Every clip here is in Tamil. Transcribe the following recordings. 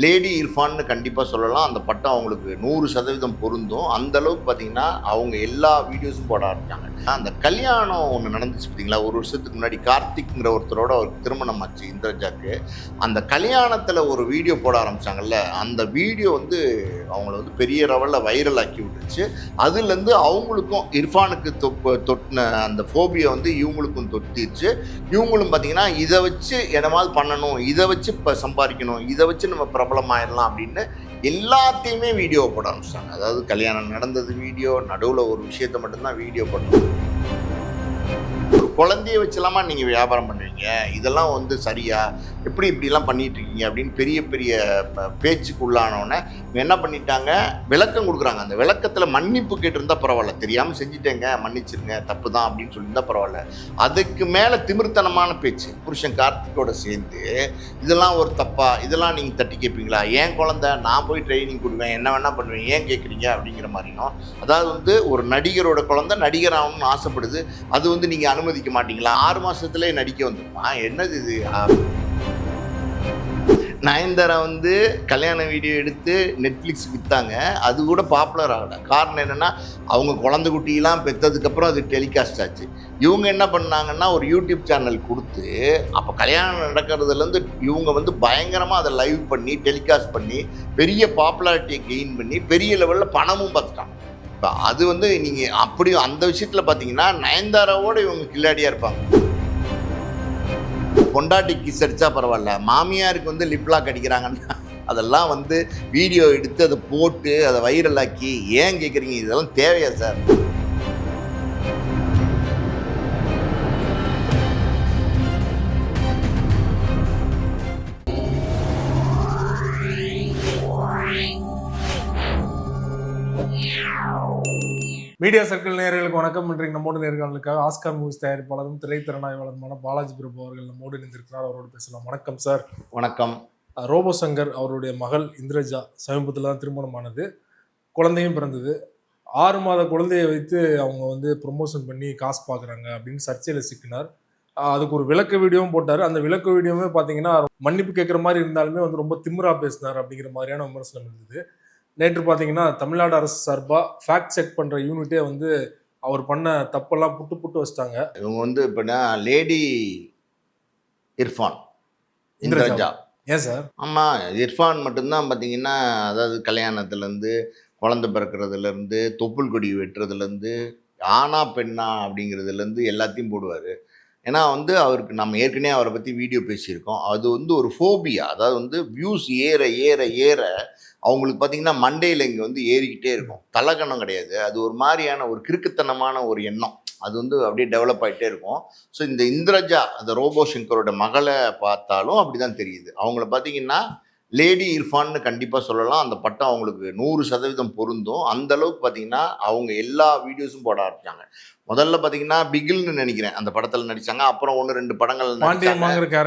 லேடி இர்ஃபான்னு கண்டிப்பாக சொல்லலாம். அந்த பட்டம் அவங்களுக்கு நூறு சதவீதம் பொருந்தும். அந்த அளவுக்கு பார்த்தீங்கன்னா அவங்க எல்லா வீடியோஸும் போட ஆரம்பிச்சாங்க. அந்த கல்யாணம் ஒன்று நடந்துச்சு பார்த்தீங்களா ஒரு வருஷத்துக்கு முன்னாடி கார்த்திக்ங்கிற ஒருத்தரோட அவருக்கு திருமணம் ஆச்சு இந்திரஜாக்கு. அந்த கல்யாணத்தில் ஒரு வீடியோ போட ஆரம்பித்தாங்கல்ல அந்த வீடியோ வந்து அவங்கள வந்து பெரிய லெவலில் வைரல் ஆக்கி விட்டுருச்சு அதுலேருந்து அவங்களுக்கும் இர்ஃபானுக்கு தொப்ப தொட்டின அந்த ஃபோபியை வந்து இவங்களுக்கும் தொட்டிச்சு இவங்களும் பார்த்தீங்கன்னா இதை வச்சு என்னமாவது பண்ணணும் இதை வச்சு இப்போ சம்பாதிக்கணும் இதை வச்சு நம்ம பிரபலமாயிடலாம் அப்படின்னு எல்லாத்தையுமே வீடியோ போட ஆரம்பிச்சிட்டாங்க அதாவது கல்யாணம் நடந்தது வீடியோ நடுவில் ஒரு விஷயத்த மட்டும்தான் வீடியோ பண்ணணும் ஒரு குழந்தைய வச்சலாமா நீங்கள் வியாபாரம் பண்ணுவீங்க இதெல்லாம் வந்து சரியா? எப்படி இப்படிலாம் பண்ணிட்டு இருக்கீங்க அப்படின்னு பெரிய பெரிய ப- பேச்சுக்கு உள்ளானோடனே இவங்க என்ன பண்ணிட்டாங்க? விளக்கம் கொடுக்குறாங்க. அந்த விளக்கத்தில் மன்னிப்பு கேட்டிருந்தா பரவாயில்ல. தெரியாமல் செஞ்சுட்டேங்க மன்னிச்சிருங்க தப்பு தான் அப்படின்னு சொல்லியிருந்தா பரவாயில்ல. அதுக்கு மேலே திமிர்த்தனமான பேச்சு புருஷன் கார்த்திகோட சேர்ந்து இதெல்லாம் ஒரு தப்பா? இதெல்லாம் நீங்கள் தட்டி கேட்பீங்களா? ஏன் குழந்தை? நான் போய் ட்ரைனிங் கொடுவேன் என்ன வேணால் பண்ணுவேன். ஏன் கேட்குறீங்க? அப்படிங்கிற மாதிரியும். அதாவது வந்து ஒரு நடிகரோட குழந்தை நடிகர் ஆகணும்னு ஆசைப்படுது. அது வந்து நீங்கள் அனுமதிக்க மாட்டீங்களா? ஆறு மாதத்துலேயே நடிக்க வந்துருப்பான் என்னது இது? நயன்தாரா வந்து கல்யாண வீடியோ எடுத்து நெட்ஃப்ளிக்ஸ் விற்றாங்க அது கூட பாப்புலர் ஆகலை. காரணம் என்னென்னா அவங்க குழந்தை குட்டியெல்லாம் பெற்றதுக்கப்புறம் அது டெலிகாஸ்ட் ஆச்சு. இவங்க என்ன பண்ணாங்கன்னா ஒரு யூடியூப் சேனல் கொடுத்து அப்போ கல்யாணம் நடக்கிறதுலேருந்து இவங்க வந்து பயங்கரமாக அதை லைவ் பண்ணி டெலிகாஸ்ட் பண்ணி பெரிய பாப்புலாரிட்டியை கெயின் பண்ணி பெரிய லெவலில் பணமும் பார்த்துட்டாங்க இப்போ அது வந்து நீங்கள் அப்படி அந்த விஷயத்தில் பார்த்தீங்கன்னா நயன்தாராவோட இவங்க கில்லாடியாக இருப்பாங்க. பொண்டாட்டி கிஸ் அடித்தா பரவாயில்ல. மாமியாருக்கு வந்து லிப்லாக் அடிக்கிறாங்கன்னா அதெல்லாம் வந்து வீடியோ எடுத்து அதை போட்டு அதை வைரலாக்கி ஏன் கேட்குறீங்க இதெல்லாம் தேவையா சார் மீடியா சர்க்கிள் நேயர்களுக்கு வணக்கம். இன்றைக்கு நம்மோடு நேர்காணலுக்காக ஆஸ்கார் மூவிஸ் தயாரிப்பாளரும் திரைத்திறனாய்வாளருமான பாலாஜி பிரபு அவர்கள் நம்மோடு இணைந்திருக்கிறார். அவரோடு பேசலாம். வணக்கம் சார் வணக்கம். அஹ் ரோபோ சங்கர் அவருடைய மகள் இந்திரஜா சமீபத்தில் தான் திருமணமானது. குழந்தையும் பிறந்தது. ஆறு மாத குழந்தையை வைத்து அவங்க வந்து ப்ரொமோஷன் பண்ணி காசு பார்க்குறாங்க அப்படின்னு சர்ச்சையில் சிக்கினார். அதுக்கு ஒரு விளக்க வீடியோவும் போட்டார். அந்த விளக்க வீடியோவுமே பார்த்தீங்கன்னா மன்னிப்பு கேட்குற மாதிரி இருந்தாலுமே வந்து ரொம்ப திமிரா பேசினார் அப்படிங்கிற மாதிரியான விமர்சனம் இருந்தது. நேற்று பார்த்தீங்கன்னா தமிழ்நாடு அரசு சார்பாக ஃபேக்ட் செக் பண்ணுற யூனிட்டே வந்து அவர் பண்ண தப்பெல்லாம் புட்டு புட்டு வச்சிட்டாங்க. இவங்க வந்து இப்போனா லேடி இர்ஃபான் இந்திரஜா. ஏன் சார்? ஆமாம் இர்ஃபான் மட்டும்தான் பார்த்தீங்கன்னா அதாவது கல்யாணத்துலேருந்து குழந்தை பிறக்கிறதுலேருந்து தொப்புள் கொடி வெட்டுறதுலேருந்து ஆனா பெண்ணா அப்படிங்கிறதுலேருந்து எல்லாத்தையும் போடுவார். ஏன்னா வந்து அவருக்கு நம்ம ஏற்கனவே அவரை பற்றி வீடியோ பேசியிருக்கோம். அது வந்து ஒரு ஃபோபியா அதாவது வந்து வியூஸ் ஏற ஏற ஏற அவங்களுக்கு பார்த்தீங்கன்னா மண்டையில் இங்கே வந்து ஏறிக்கிட்டே இருக்கும். தலகணம் கிடையாது. அது ஒரு மாதிரியான ஒரு கிறுக்குத்தனமான ஒரு எண்ணம். அது வந்து அப்படியே டெவலப் ஆகிட்டே இருக்கும். ஸோ இந்த இந்திரஜா அந்த ரோபோ சங்கரோட மகளை பார்த்தாலும் அப்படி தான் தெரியுது. அவங்கள பார்த்தீங்கன்னா லேடி இர்ஃபான்னு கண்டிப்பாக சொல்லலாம். அந்த பட்டம் அவங்களுக்கு நூறு சதவீதம் பொருந்தும். அந்த அளவுக்கு பார்த்தீங்கன்னா அவங்க எல்லா வீடியோஸும் போட ஆரம்பிச்சாங்க. முதல்ல பார்த்தீங்கன்னா பிகில்னு நினைக்கிறேன். அந்த படத்தில் நடிச்சாங்க. அப்புறம் ஒன்று ரெண்டு படங்கள்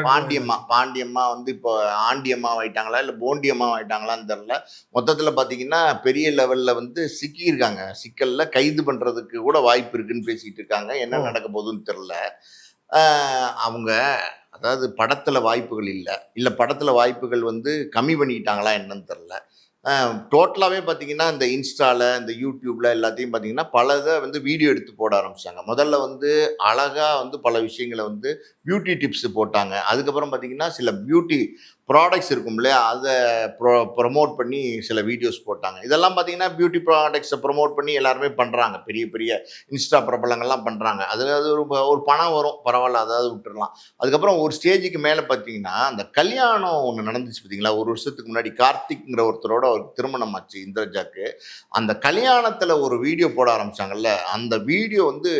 பாண்டியம்மா பாண்டியம்மா வந்து இப்போ ஆண்டியம்மா ஆயிட்டாங்களா இல்லை போண்டியம்மா ஆயிட்டாங்களான்னு தெரில மொத்தத்தில் பார்த்தீங்கன்னா பெரிய லெவலில் வந்து சிக்கியிருக்காங்க. சிக்கலில் கைது பண்ணுறதுக்கு கூட வாய்ப்பு இருக்குன்னு பேசிக்கிட்டு இருக்காங்க. என்ன. நடக்க போகுதுன்னு தெரில அவங்க அதாவது படத்தில் வாய்ப்புகள் இல்லை. இல்லை படத்தில் வாய்ப்புகள் வந்து கம்மி பண்ணிக்கிட்டாங்களா என்னன்னு தெரில டோட்டலாகவே பார்த்தீங்கன்னா இந்த இன்ஸ்டாவில் இந்த யூடியூப்பில் எல்லாத்தையும் பார்த்தீங்கன்னா பல இதை வந்து வீடியோ எடுத்து போட ஆரம்பித்தாங்க முதல்ல வந்து அழகாக வந்து பல விஷயங்களை வந்து பியூட்டி டிப்ஸ் போட்டாங்க. அதுக்கப்புறம் பார்த்தீங்கன்னா சில பியூட்டி ப்ராடக்ட்ஸ் இருக்கும் இல்லையா? அதை ப்ரொ ப்ரொமோட் பண்ணி சில வீடியோஸ் போட்டாங்க. இதெல்லாம் பார்த்தீங்கன்னா பியூட்டி ப்ராடக்ட்ஸை ப்ரொமோட் பண்ணி எல்லாருமே பண்ணுறாங்க பெரிய பெரிய இன்ஸ்டா பிரபலங்கள்லாம் பண்ணுறாங்க அதில் அது ஒரு ப- ஒரு பணம் வரும். பரவாயில்ல அதாவது விட்டுடலாம் அதுக்கப்புறம் ஒரு ஸ்டேஜுக்கு மேலே பார்த்தீங்கன்னா அந்த கல்யாணம் ஒன்று நடந்துச்சு பார்த்தீங்களா ஒரு வருஷத்துக்கு முன்னாடி கார்த்திக்ங்கிற ஒருத்தரோட ஒரு திருமணம் ஆச்சு இந்திரஜாக்கு. அந்த கல்யாணத்தில் ஒரு வீடியோ போட ஆரம்பித்தாங்கல்ல அந்த வீடியோ வந்து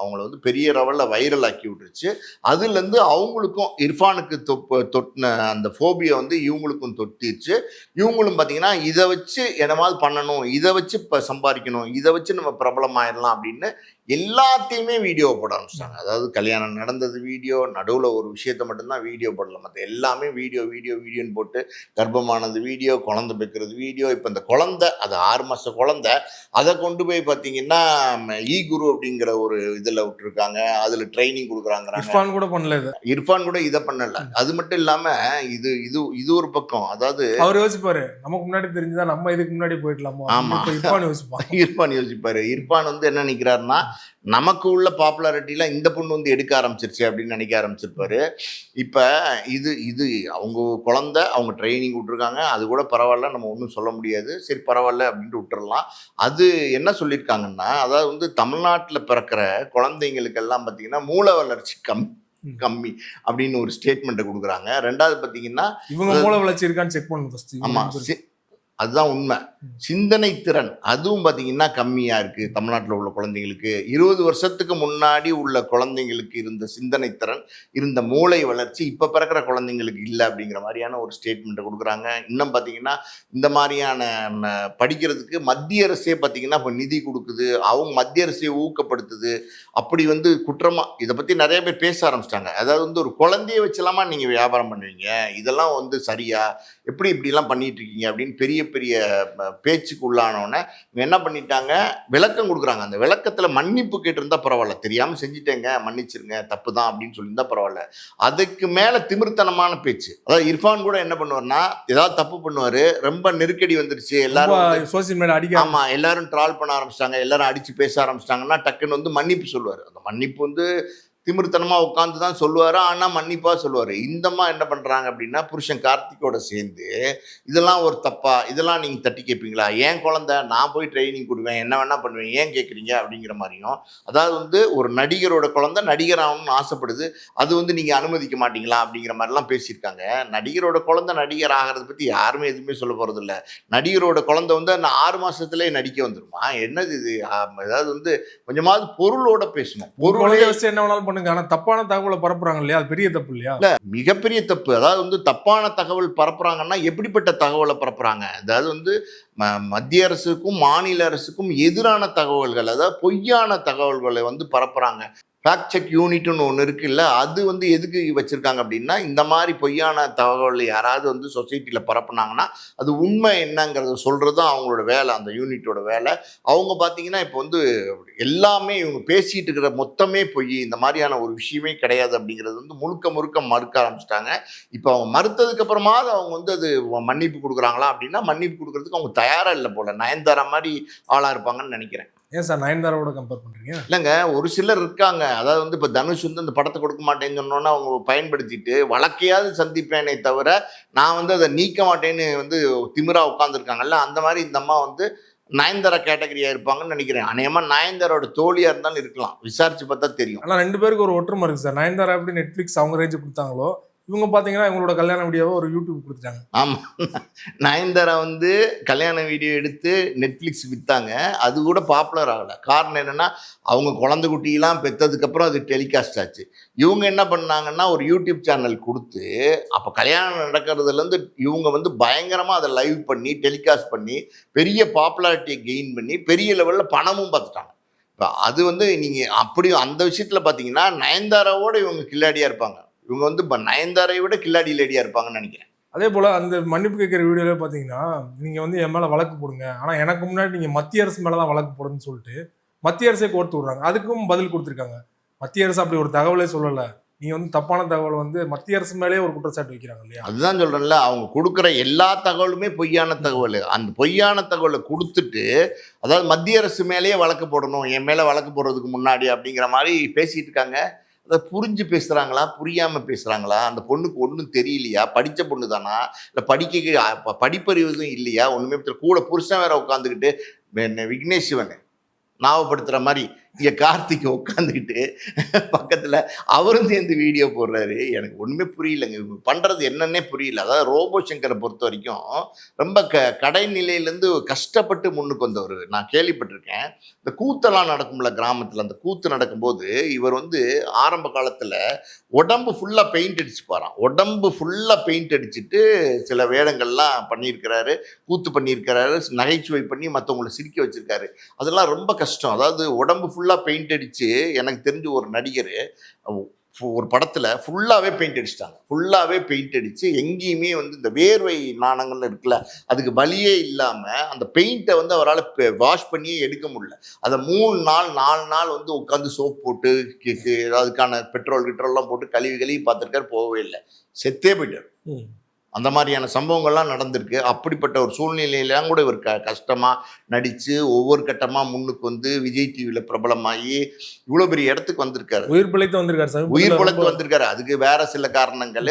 அவங்கள வந்து பெரிய லெவலில் வைரல் ஆக்கி விட்டுருச்சு. அதுலேருந்து அவங்களுக்கும் இர்ஃபானுக்கு தொப்ப தொட்டின அந்த ஃபோபியை வந்து இவங்களுக்கும் தொட்டிருச்சு. இவங்களும் பார்த்தீங்கன்னா இதை வச்சு என்னமாவது பண்ணணும் இதை வச்சு இப்போ சம்பாதிக்கணும் இதை வச்சு நம்ம பிரபலமாயிடலாம் அப்படின்னு எல்லாத்தையுமே வீடியோ போட ஆரம்பிச்சிட்டாங்க அதாவது கல்யாணம் நடந்தது வீடியோ நடுவில் ஒரு விஷயத்த மட்டும்தான் வீடியோ போடல மற்ற எல்லாமே வீடியோ வீடியோ வீடியோன்னு போட்டு கர்ப்பமானது வீடியோ குழந்தை பெக்கிறது வீடியோ இப்போ இந்த குழந்தை அது ஆறு மாத குழந்தை அதை கொண்டு போய் பார்த்தீங்கன்னா இ குரு அப்படிங்கிற ஒரு இதில் விட்டுருக்காங்க. அதில் ட்ரைனிங் கொடுக்குறாங்கிறாங்க. இர்ஃபான் கூட பண்ணல இது. இர்ஃபான் கூட இதை பண்ணல. அது மட்டும் இல்லாம இது இது இது ஒரு பக்கம். அதாவது அவர் யோசிப்பாரு நமக்கு முன்னாடி தெரிஞ்சுதான் நம்ம இதுக்கு முன்னாடி போயிடலாமோ? ஆமா. இப்ப இர்ஃபான் யோசிப்பான். இர்ஃபான் யோசிப்பாரு. இர்ஃபான் வந்து என்ன நினைக்கிறாருன்னா நமக்கு உள்ள பாப்புலாரிட்டிலாம் இந்த பொண்ணு வந்து எடுக்க ஆரம்பிச்சிருச்சு அப்படின்னு நினைக்க ஆரம்பிச்சிருப்பாரு. இப்ப இது இது அவங்க குழந்தை அவங்க ட்ரைனிங் விட்டுருக்காங்க. அது கூட பரவாயில்ல நம்ம ஒன்றும் சொல்ல முடியாது. சரி பரவாயில்ல அப்படின்ட்டு விட்டுறலாம். அது என்ன சொல்லியிருக்காங்கன்னா அதாவது வந்து தமிழ்நாட்டில் பிறக்கிற குழந்தைங்களுக்கெல்லாம் பார்த்தீங்கன்னா மூளை வளர்ச்சி கம் ம். கம்மி அப்படின்னு ஒரு ஸ்டேட்மெண்ட்டை கொடுக்குறாங்க. ரெண்டாவது பார்த்தீங்கன்னா இவங்க மூளை வளர்ச்சி இருக்கான்னு செக் பண்ணணும் ஃபர்ஸ்ட் ஆமா சி- அதுதான் உண்மை. சிந்தனை திறன் அதுவும் பார்த்தீங்கன்னா கம்மியா இருக்கு. தமிழ்நாட்டில் உள்ள குழந்தைங்களுக்கு இருபது வருஷத்துக்கு முன்னாடி உள்ள குழந்தைங்களுக்கு இருந்த சிந்தனை திறன் இருந்த மூளை வளர்ச்சி இப்போ பிறக்கிற குழந்தைங்களுக்கு இல்லை அப்படிங்கிற மாதிரியான ஒரு ஸ்டேட்மெண்ட்டை கொடுக்குறாங்க. இன்னும் பார்த்தீங்கன்னா இந்த மாதிரியான படிக்கிறதுக்கு மத்திய அரசே பார்த்தீங்கன்னா இப்போ நிதி கொடுக்குது அவங்க மத்திய அரசே ஊக்கப்படுத்துது. அப்படி வந்து குற்றமா இதை பற்றி நிறைய பேர் பேச ஆரம்பிச்சிட்டாங்க. அதாவது வந்து ஒரு குழந்தைய வச்சலாமா நீங்கள் வியாபாரம் பண்ணுவீங்க இதெல்லாம் வந்து சரியா? எப்படி இப்படிலாம் பண்ணிட்டு இருக்கீங்க? அப்படின்னு பெரிய பெரிய பேச்சுக்கு உள்ளானோடனே இவங்க என்ன பண்ணிட்டாங்க? விளக்கம் கொடுக்குறாங்க. அந்த விளக்கத்தில் மன்னிப்பு கேட்டிருந்தா பரவாயில்ல. தெரியாமல் செஞ்சிட்டேங்க. மன்னிச்சிருங்க. தப்பு தான் அப்படின்னு சொல்லியிருந்தா பரவாயில்ல. அதுக்கு மேலே திமிர்த்தனமான பேச்சு. அதாவது இர்ஃபான் கூட என்ன பண்ணுவார்னா ஏதாவது தப்பு பண்ணுவார். ரொம்ப நெருக்கடி வந்துருச்சு. எல்லாரும் சோசியல் மீடியா அடிக்க ஆமா எல்லாரும் ட்ரால் பண்ண ஆரம்பிச்சிட்டாங்க. எல்லாரும் அடிச்சு பேச ஆரம்பிச்சிட்டாங்கன்னா டக்குன்னு வந்து மன்னிப்பு சொல்லுவார். அந்த மன்னிப்பு வந்து திமிர்த்தனமா உட்காந்து தான் சொல்லுவாரு ஆனா மன்னிப்பா சொல்லுவாரு. இந்தம்மா என்ன பண்றாங்க அப்படின்னா புருஷன் கார்த்திக்கோட சேர்ந்து இதெல்லாம் ஒரு தப்பா? இதெல்லாம் நீங்க தட்டி கேட்பீங்களா ஏன் குழந்தை? நான் போய் ட்ரைனிங் கொடுவேன். என்ன வேணா பண்ணுவேன். ஏன் கேட்குறீங்க அப்படிங்கிற மாதிரியும் அதாவது வந்து ஒரு நடிகரோட குழந்தை நடிகர் ஆகணும்னு ஆசைப்படுது. அது வந்து நீங்க அனுமதிக்க மாட்டீங்களா? அப்படிங்கிற மாதிரிலாம் பேசியிருக்காங்க. நடிகரோட குழந்தை நடிகர் ஆகிறத பத்தி யாருமே எதுவுமே சொல்ல போறது இல்ல நடிகரோட குழந்தை வந்து அந்த ஆறு மாசத்துலயே நடிக்க வந்துருமா? என்னது இது? அதாவது வந்து கொஞ்சமாவது பொருளோட பேசணும். பொருளே என்ன வேணாலும் பண்ணுங்க ஆனா தப்பான தகவலை பரப்புறாங்க இல்லையா? அது பெரிய தப்பு இல்லையா? மிகப்பெரிய தப்பு. அதாவது வந்து தப்பான தகவல் பரப்புறாங்கன்னா எப்படிப்பட்ட தகவலை பரப்புறாங்க? அதாவது வந்து ம- மத்திய அரசுக்கும் மாநில அரசுக்கும் எதிரான தகவல்கள் அதாவது பொய்யான தகவல்களை வந்து பரப்புறாங்க. ஃபேக்ட் செக் யூனிட்னு ஒன்று இருக்குல்ல அது வந்து எதுக்கு வச்சுருக்காங்க அப்படின்னா இந்த மாதிரி பொய்யான தகவல் யாராவது வந்து சொசைட்டியில் பரப்புனாங்கன்னா அது உண்மை என்னங்கிறத சொல்கிறது தான் அவங்களோட வேலை அந்த யூனிட்டோட வேலை. அவங்க பார்த்தீங்கன்னா இப்போ வந்து எல்லாமே இவங்க பேசிகிட்டு இருக்கிற மொத்தமே பொய் இந்த மாதிரியான ஒரு விஷயமே கிடையாது அப்படிங்கிறது வந்து முழுக்க முழுக்க மறுக்க ஆரம்பிச்சிட்டாங்க. இப்போ அவங்க மறுத்ததுக்கப்புறமாவது அவங்க வந்து அது மன்னிப்பு கொடுக்குறாங்களா அப்படின்னா மன்னிப்பு கொடுக்குறதுக்கு அவங்க தயாராக இல்லை போல. நயன்தாரா மாதிரி ஆளாக இருப்பாங்கன்னு நினைக்கிறேன். ஏன் சார் நயன்தாராவோட கம்பேர் பண்றீங்க? இல்லைங்க ஒரு சிலர் இருக்காங்க. அதாவது வந்து இப்போ தனுஷ் வந்து அந்த படத்தை கொடுக்க மாட்டேன்னு சொன்னோன்னே அவங்க பயன்படுத்திட்டு வழக்கையாவது சந்திப்பேனே தவிர நான் வந்து அதை நீக்க மாட்டேன்னு வந்து திமிரா உட்காந்துருக்காங்கல்ல அந்த மாதிரி இந்த அம்மா வந்து நயன்தாரா கேட்டகரியா இருப்பாங்கன்னு நினைக்கிறேன். அநேகமா நயன்தாரோட தோழியா இருந்தாலும் இருக்கலாம். விசாரிச்சு பார்த்தா தெரியும். ஆனா ரெண்டு பேருக்கு ஒரு ஒற்றுமை இருக்கு சார். நயன்தாரா எப்படி நெட்ஃபிளிக்ஸ் அவங்க ரேஞ்சு கொடுத்தாங்களோ இவங்க பார்த்தீங்கன்னா இவங்களோட கல்யாண வீடியோவை ஒரு யூடியூப் கொடுத்துட்டாங்க. ஆமாம் நயன்தாரா வந்து கல்யாண வீடியோ எடுத்து நெட்ஃப்ளிக்ஸ் விற்றாங்க அது கூட பாப்புலர் ஆகலை. காரணம் என்னென்னா அவங்க குழந்தை குட்டியெல்லாம் பெற்றதுக்கப்புறம் அது டெலிகாஸ்ட் ஆச்சு. இவங்க என்ன பண்ணாங்கன்னா ஒரு யூடியூப் சேனல் கொடுத்து அப்போ கல்யாணம் நடக்கிறதுலேருந்து இவங்க வந்து பயங்கரமாக அதை லைவ் பண்ணி டெலிகாஸ்ட் பண்ணி பெரிய பாப்புலாரிட்டியை கெயின் பண்ணி பெரிய லெவலில் பணமும் பார்த்துட்டாங்க இப்போ அது வந்து நீங்கள் அப்படி அந்த விஷயத்தில் பார்த்தீங்கன்னா நயன்தாராவோட இவங்க கில்லாடியாக இருப்பாங்க. இவங்க வந்து இப்போ நயன்தாரை விட கில்லாடி லேடியாக இருப்பாங்கன்னு நினைக்கிறேன். அதே போல அந்த மன்னிப்பு கேட்கிற வீடியோல பாத்தீங்கன்னா நீங்க வந்து என் மேல வழக்கு போடுங்க. ஆனா எனக்கு முன்னாடி நீங்க மத்திய அரசு மேலதான் வழக்கு போடுன்னு சொல்லிட்டு மத்திய அரசே கோர்த்து விடுறாங்க. அதுக்கும் பதில் கொடுத்துருக்காங்க. மத்திய அரசு அப்படி ஒரு தகவலே சொல்லல. நீங்க வந்து தப்பான தகவல் வந்து மத்திய அரசு மேலேயே ஒரு குற்றச்சாட்டு வைக்கிறாங்க இல்லையா? அதுதான் சொல்றேன்ல. அவங்க கொடுக்குற எல்லா தகவலுமே பொய்யான தகவல். அந்த பொய்யான தகவலை கொடுத்துட்டு அதாவது மத்திய அரசு மேலேயே வழக்கு போடணும் என் மேலே வழக்கு போடுறதுக்கு முன்னாடி அப்படிங்கிற மாதிரி பேசிட்டு இருக்காங்க. அதை புரிஞ்சு பேசுகிறாங்களா புரியாமல் பேசுகிறாங்களா அந்த பொண்ணுக்கு ஒன்றும் தெரியலையா? படித்த பொண்ணு தானா இல்லை படிக்க ப- படிப்பறிவு இல்லையா? ஒன்றுமே தெரியல. கூட புருஷன் வேற உட்காந்துக்கிட்டு விக்னேஷ் சிவன் ஞாபகப்படுத்துற மாதிரி இங்கே கார்த்திக் உட்காந்துக்கிட்டு பக்கத்தில் அவரும் சேர்ந்து வீடியோ போடுறாரு. எனக்கு ஒன்றுமே புரியலங்க. இவங்க பண்ணுறது என்னன்னே புரியல. அதாவது ரோபோ சங்கரை பொறுத்த வரைக்கும் ரொம்ப க கடைநிலையிலேருந்து கஷ்டப்பட்டு முன்னுக்கு வந்தவர். நான் கேள்விப்பட்டிருக்கேன். இந்த கூத்தெல்லாம் நடக்கும்ல கிராமத்தில். அந்த கூத்து நடக்கும்போது இவர் வந்து ஆரம்ப காலத்தில் உடம்பு ஃபுல்லாக பெயிண்ட் அடிச்சு போகிறான் உடம்பு ஃபுல்லாக பெயிண்ட் அடிச்சுட்டு சில வேடங்கள்லாம் பண்ணியிருக்கிறாரு. கூத்து பண்ணியிருக்கிறாரு. நகைச்சுவை பண்ணி மற்றவங்களை சிரிக்க வச்சுருக்காரு. அதெல்லாம் ரொம்ப கஷ்டம். அதாவது உடம்பு ஃபுல்லாக ஃபுல்லாக பெயிண்ட் அடித்து எனக்கு தெரிஞ்ச ஒரு நடிகர் ஒரு படத்தில் ஃபுல்லாகவே பெயிண்ட் அடிச்சிட்டாங்க. ஃபுல்லாகவே பெயிண்ட் அடித்து எங்கேயுமே வந்து இந்த வேர்வை நாணங்கள் இருக்குல்ல அதுக்கு வழியே இல்லாமல் அந்த பெயிண்ட்டை வந்து அவரால் வாஷ் பண்ணியே எடுக்க முடியல. அதை மூணு நாள் நாலு நாள் வந்து உட்காந்து சோப் போட்டு கி- அதுக்கான பெட்ரோல் கிட்ரோல்லாம் போட்டு கழுவி கழுவி பார்த்துருக்காரு போகவே இல்லை. செத்தே போயிட்டார். அந்த மாதிரியான சம்பவங்கள்லாம் நடந்திருக்கு. அப்படிப்பட்ட ஒரு சூழ்நிலையிலாம் கூட இவர் க கஷ்டமாக நடித்து ஒவ்வொரு கட்டமாக முன்னுக்கு வந்து விஜய் டிவியில் பிரபலமாகி இவ்வளோ பெரிய இடத்துக்கு வந்திருக்காரு. உயிர் பிழைத்து வந்திருக்காரு சார். உயிர் பிழைத்து வந்திருக்காரு. அதுக்கு வேற சில காரணங்கள்.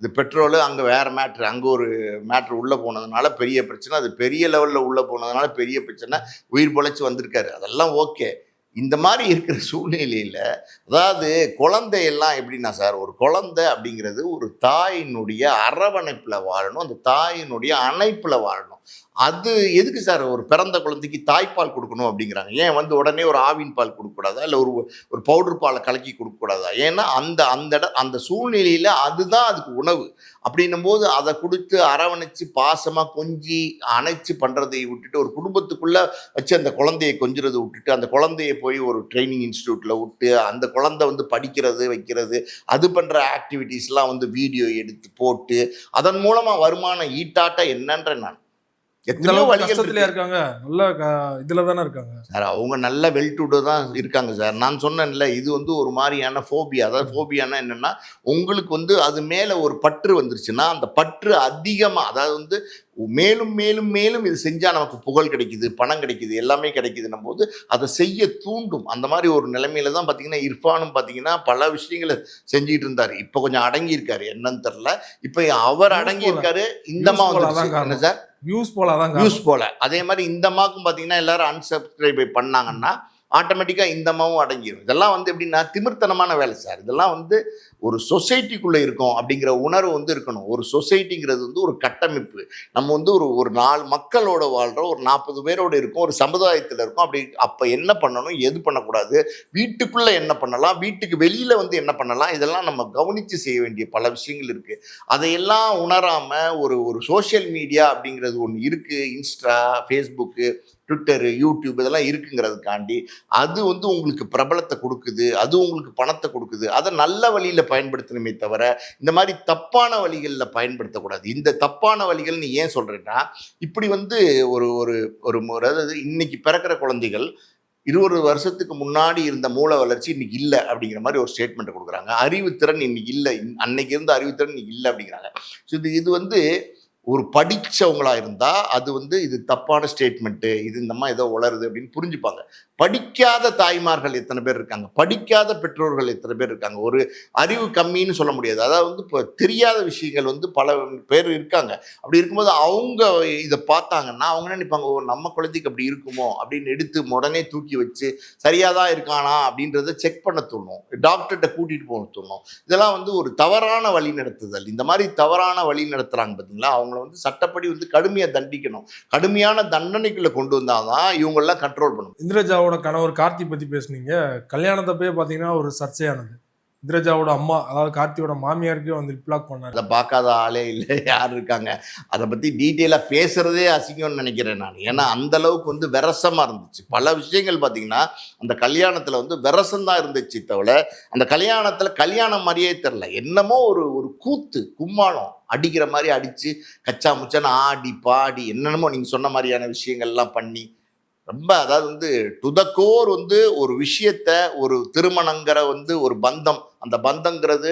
அது பெட்ரோலு அங்கே வேற மேட்ரு அங்கே ஒரு மேட்ரு உள்ளே போனதுனால பெரிய பிரச்சனை. அது பெரிய லெவலில் உள்ளே போனதுனால பெரிய பிரச்சனை. உயிர் பிழைச்சி வந்திருக்காரு. அதெல்லாம் ஓகே. இந்த மாதிரி இருக்கிற சூழ்நிலையில் அதாவது குழந்தையெல்லாம் எப்படின்னா சார் ஒரு குழந்தை அப்படிங்கிறது ஒரு தாயினுடைய அரவணைப்பில் வாழணும் அந்த தாயினுடைய அணைப்பில் வாழணும். அது எதுக்கு சார் ஒரு பிறந்த குழந்தைக்கு தாய்ப்பால் கொடுக்கணும் அப்படிங்கிறாங்க? ஏன் வந்து உடனே ஒரு ஆவின் பால் கொடுக்கக்கூடாதா? இல்லை ஒரு ஒரு பவுடர் பாலை கலக்கி கொடுக்கக்கூடாதா? ஏன்னா அந்த அந்த இட அந்த சூழ்நிலையில் அதுதான் அதுக்கு உணவு. அப்படின்னும் போது அதை கொடுத்து அரவணைச்சு பாசமாக கொஞ்சி அணைச்சு பண்ணுறதை விட்டுட்டு ஒரு குடும்பத்துக்குள்ளே வச்சு அந்த குழந்தையை கொஞ்சிறதை விட்டுட்டு அந்த குழந்தைய போய் ஒரு ட்ரைனிங் இன்ஸ்டியூட்டில் விட்டு அந்த குழந்தை வந்து படிக்கிறது வைக்கிறது அது பண்ணுற ஆக்டிவிட்டீஸ்லாம் வந்து வீடியோ எடுத்து போட்டு அதன் மூலமாக வருமானம் ஈட்டாட்ட என்னன்ற நான் எத்தனையோ வழிகள். இருக்காங்க? நல்ல இதுல தானே இருக்காங்க. சார் அவங்க நல்ல வெல்டுடு தான் இருக்காங்க சார். நான் சொன்னேன்ல இது வந்து ஒரு மாதிரியான ஃபோபியா அதாவது ஃபோபியானா என்னன்னா உங்களுக்கு வந்து அது மேலே ஒரு பற்று வந்துருச்சுன்னா அந்த பற்று அதிகமாக அதாவது வந்து மேலும் மேலும் மேலும் இது செஞ்சால் நமக்கு புகழ் கிடைக்குது பணம் கிடைக்குது எல்லாமே கிடைக்குதுன்னும் போது அதை செய்ய தூண்டும். அந்த மாதிரி ஒரு நிலைமையில தான் பார்த்தீங்கன்னா இர்ஃபானும் பார்த்தீங்கன்னா பல விஷயங்களை செஞ்சுட்டு இருந்தார். இப்போ கொஞ்சம் அடங்கி இருக்காரு என்னன்னு தெரில இப்போ அவர் Views அடங்கி போல. இருக்காரு இந்த Views போல அதான் மாதிரி என்ன. சார்? வியூஸ் போல அதான் நியூஸ் போல. அதே மாதிரி இந்த மாக்கும் பார்த்தீங்கன்னா எல்லாரும் unsubscribe பண்ணாங்கன்னா ஆட்டோமேட்டிக்காக இந்த மாவும் அடங்கிடும் இதெல்லாம் வந்து எப்படின்னா திமிர்த்தனமான வேலை சார். இதெல்லாம் வந்து ஒரு சொசைட்டிக்குள்ளே இருக்கோம் அப்படிங்கிற உணர்வு வந்து இருக்கணும். ஒரு சொசைட்டிங்கிறது வந்து ஒரு கட்டமைப்பு. நம்ம வந்து ஒரு ஒரு நாலு மக்களோட வாழ்கிறோம் ஒரு நாற்பது பேரோட இருக்கோம் ஒரு சமுதாயத்தில் இருக்கோம். அப்படி அப்போ என்ன பண்ணணும் எது பண்ணக்கூடாது வீட்டுக்குள்ளே என்ன பண்ணலாம் வீட்டுக்கு வெளியில் வந்து என்ன பண்ணலாம் இதெல்லாம் நம்ம கவனித்து செய்ய வேண்டிய பல விஷயங்கள் இருக்குது அதையெல்லாம் உணராமல் ஒரு ஒரு சோஷியல் மீடியா அப்படிங்கிறது ஒன்று இருக்குது இன்ஸ்டா ஃபேஸ்புக்கு ட்விட்டரு யூடியூப் இதெல்லாம் இருக்குங்கிறதுக்காண்டி அது வந்து உங்களுக்கு பிரபலத்தை கொடுக்குது அது உங்களுக்கு பணத்தை கொடுக்குது. அதை நல்ல வழியில் பயன்படுத்தணுமே தவிர இந்த மாதிரி தப்பான வழிகளில் பயன்படுத்தக்கூடாது. இந்த தப்பான வழிகள்னு ஏன் சொல்கிறேன்னா இப்படி வந்து ஒரு ஒரு ஒரு அதாவது இன்னைக்கு பிறக்கிற குழந்தைகள் இருபது வருஷத்துக்கு முன்னாடி இருந்த மூல வளர்ச்சி இன்னைக்கு இல்லை அப்படிங்கிற மாதிரி ஒரு ஸ்டேட்மெண்ட் கொடுக்குறாங்க. அறிவுத்திறன் இன்னைக்கு இல்லை. அன்னைக்கு இருந்த அறிவுத்திறன் இன்னைக்கு இல்லை அப்படிங்கிறாங்க. ஸோ இது இது வந்து ஒரு படிச்சவங்களா இருந்தா அது வந்து இது தப்பான ஸ்டேட்மெண்ட்டு இது இந்த மாதிரி ஏதோ உளருது அப்படின்னு புரிஞ்சுப்பாங்க. படிக்காத தாய்மார்கள் எத்தனை பேர் இருக்காங்க? படிக்காத பெற்றோர்கள் எத்தனை பேர் இருக்காங்க? ஒரு அறிவு கம்மின்னு சொல்ல முடியாது. அதாவது வந்து இப்போ தெரியாத விஷயங்கள் வந்து பல பேர் இருக்காங்க. அப்படி இருக்கும்போது அவங்க இதை பார்த்தாங்கன்னா அவங்க நினைப்பாங்க? ஓ நம்ம குழந்தைக்கு அப்படி இருக்குமோ? அப்படின்னு எடுத்து உடனே தூக்கி வச்சு சரியாக தான் இருக்கானா? அப்படின்றத செக் பண்ண தோணும். டாக்டர்கிட்ட கூட்டிகிட்டு போக தோணும். இதெல்லாம் வந்து ஒரு தவறான வழி நடத்துதல். இந்த மாதிரி தவறான வழி நடத்துகிறாங்க பார்த்தீங்களா அவங்கள வந்து சட்டப்படி வந்து கடுமையாக தண்டிக்கணும். கடுமையான தண்டனைக்குள்ளே கொண்டு வந்தாதான் இவங்களெல்லாம் கண்ட்ரோல் பண்ணணும் இந்திரஜாவோட கணவர் கார்த்தி பத்தி பேசுனீங்க. கல்யாணத்தப்பே பாத்தீங்கன்னா ஒரு சர்ச்சையானது. இந்திரஜாவோட அம்மா அதாவது கார்த்தியோட மாமியாருக்கே வந்து பிளாக் பண்ணார். அதை பார்க்காத ஆளே இல்லை யார் இருக்காங்க? அதை பற்றி டீட்டெயிலாக பேசுகிறதே அசிங்கம்னு நினைக்கிறேன் நான். ஏன்னா அந்த அளவுக்கு வந்து விரசமாக இருந்துச்சு. பல விஷயங்கள் பார்த்தீங்கன்னா அந்த கல்யாணத்தில் வந்து விரசம்தான் இருந்துச்சு தவிர அந்த கல்யாணத்தில் கல்யாணம் மாதிரியே தெரில என்னமோ ஒரு ஒரு கூத்து கும்மாளம் அடிக்கிற மாதிரி அடித்து கச்சா முச்சான்னு ஆடி பாடி என்னென்னமோ நீங்கள் சொன்ன மாதிரியான விஷயங்கள்லாம் பண்ணி ரொம்ப அதாவது வந்து டு த கோர் வந்து ஒரு விஷயத்த ஒரு திருமணங்கிற வந்து ஒரு பந்தம். அந்த பந்தங்கிறது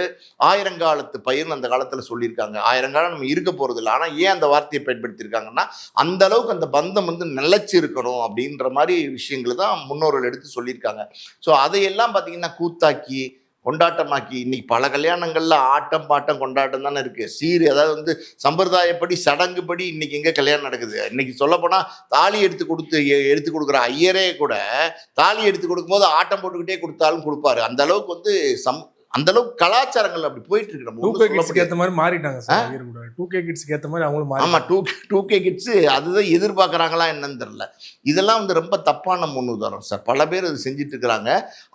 ஆயிரங்காலத்து பயிர்னு அந்த காலத்தில் சொல்லியிருக்காங்க. ஆயிரங்காலம் நம்ம இருக்க போகிறது இல்லை. ஆனால் ஏன் அந்த வார்த்தையை பயன்படுத்தியிருக்காங்கன்னா அந்த அளவுக்கு அந்த பந்தம் வந்து நிலைச்சு இருக்கணும் அப்படின்ற மாதிரி விஷயங்கள் தான் முன்னோர்கள் எடுத்து சொல்லியிருக்காங்க. ஸோ அதையெல்லாம் பார்த்தீங்கன்னா கூத்தாக்கி கொண்டாட்டமாக்கி இன்னைக்கு பல கல்யாணங்களில் ஆட்டம் பாட்டம் கொண்டாட்டம் தானே இருக்குது சீர் அதாவது வந்து சம்பிரதாயப்படி சடங்குபடி இன்னைக்கு எங்கே கல்யாணம் நடக்குது? இன்னைக்கு சொல்லப்போனால் தாலி எடுத்து கொடுத்து எடுத்து கொடுக்குற ஐயரே கூட தாலி எடுத்து கொடுக்கும்போது ஆட்டம் போட்டுக்கிட்டே கொடுத்தாலும் கொடுப்பாரு. அந்த அளவுக்கு வந்து சம் அந்த அளவுக்கு கலாச்சாரங்கள் அப்படி போயிட்டு இருக்கு நம்ம டூ கே கிட்ஸ்க்கு. ஏத்த மாதிரி மாறிட்டாங்க சார் டூ கே கிட்ஸ்க்கு ஏத்த மாதிரி அவங்களும் மாறி ஆமா டூ டூ கே கிட்ஸ் அதுதான் எதிர்பார்க்கறாங்களா என்னன்னு தெரியல. இதெல்லாம் வந்து ரொம்ப தப்பான முன் உதாரணம் சார். பல பேர் அது செஞ்சுட்டு இருக்கிறாங்க.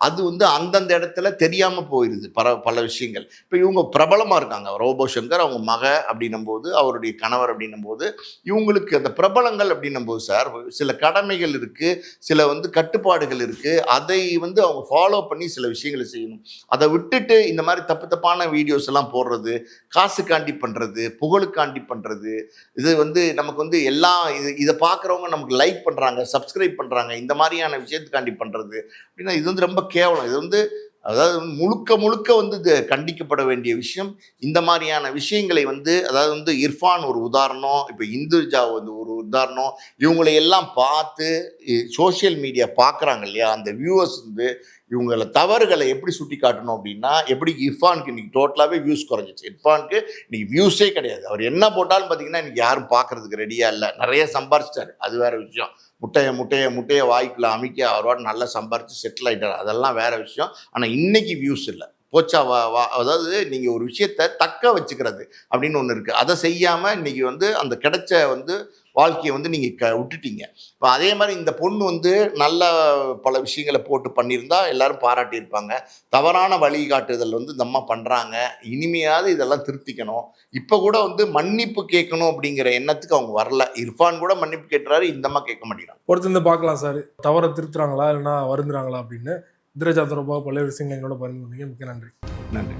அது வந்து அந்தந்த இடத்துல தெரியாம போயிருது பல பல விஷயங்கள். இப்போ இவங்க பிரபலமா இருக்காங்க. ரோபோ சங்கர் அவங்க மக அப்படின்னும் போது அவருடைய கணவர் அப்படின்னும் போது இவங்களுக்கு அந்த பிரபலங்கள் அப்படின்னும் போது சார் சில கடமைகள் இருக்கு சில வந்து கட்டுப்பாடுகள் இருக்கு. அதை வந்து அவங்க ஃபாலோ பண்ணி சில விஷயங்களை செய்யணும். அதை விட்டுட்டு இந்த மாதிரி தப்பு தப்பான வீடியோஸ் எல்லாம் போடுறது காசுக்காண்டி பண்ணுறது புகழுக்காண்டி பண்ணுறது இது வந்து நமக்கு வந்து எல்லாம் இது இதை பார்க்குறவங்க நமக்கு லைக் பண்ணுறாங்க சப்ஸ்கிரைப் பண்ணுறாங்க இந்த மாதிரியான விஷயத்துக்காண்டி பண்ணுறது அப்படின்னா இது வந்து ரொம்ப கேவலம். இது வந்து அதாவது வந்து முழுக்க முழுக்க வந்து கண்டிக்கப்பட வேண்டிய விஷயம். இந்த மாதிரியான விஷயங்களை வந்து அதாவது வந்து இர்ஃபான் ஒரு உதாரணம் இப்போ இந்துஜா வந்து ஒரு உதாரணம் இவங்களை எல்லாம் பார்த்து சோஷியல் மீடியா பார்க்குறாங்க இல்லையா? அந்த வியூவர்ஸ் வந்து இவங்கள தவறுகளை எப்படி சுட்டி காட்டணும் அப்படின்னா எப்படி இர்ஃபானுக்கு இன்னைக்கு டோட்டலாகவே வியூஸ் குறைஞ்சிச்சு. இர்ஃபானுக்கு இன்னைக்கு வியூஸே கிடையாது. அவர் என்ன போட்டாலும் பார்த்தீங்கன்னா இன்னைக்கு யாரும் பார்க்கறதுக்கு ரெடியாக இல்லை. நிறைய சம்பாரிச்சிட்டாரு. அது வேற விஷயம். முட்டையை முட்டையை முட்டையை வாய்க்குள்ள அமைக்க அவரோட நல்லா சம்பாரித்து செட்டில் ஆகிட்டார் அதெல்லாம் வேறு விஷயம். ஆனால் இன்றைக்கி வியூஸ் இல்லை. போச்சா வா வா அதாவது நீங்கள் ஒரு விஷயத்த தக்க வச்சுக்கிறது அப்படின்னு ஒன்று இருக்குது அதை செய்யாமல் இன்றைக்கி வந்து அந்த கிடைச்ச வந்து வாழ்க்கையை வந்து நீங்கள் க விட்டுட்டீங்க. இப்போ அதே மாதிரி இந்த பொண்ணு வந்து நல்ல பல விஷயங்களை போட்டு பண்ணியிருந்தா எல்லாரும் பாராட்டியிருப்பாங்க. தவறான வழிகாட்டுதல் வந்து இந்த அம்மா பண்ணுறாங்க இனிமையாவது இதெல்லாம் திருத்திக்கணும். இப்போ கூட வந்து மன்னிப்பு கேட்கணும் அப்படிங்கிற எண்ணத்துக்கு அவங்க வரல. இர்ஃபான் கூட மன்னிப்பு கேட்டுறாரு இந்த அம்மா கேட்க மாட்டேங்கிறாங்க. பொறுத்திருந்து பார்க்கலாம் சார். தவறை திருத்துறாங்களா இல்லைன்னா வருந்துறாங்களா அப்படின்னு இந்திரஜா தொடர்பாக பல்வேறு விஷயங்கள் எங்களோட பகிர்ந்து கொண்டீங்க. மிக்க நன்றி. நன்றி.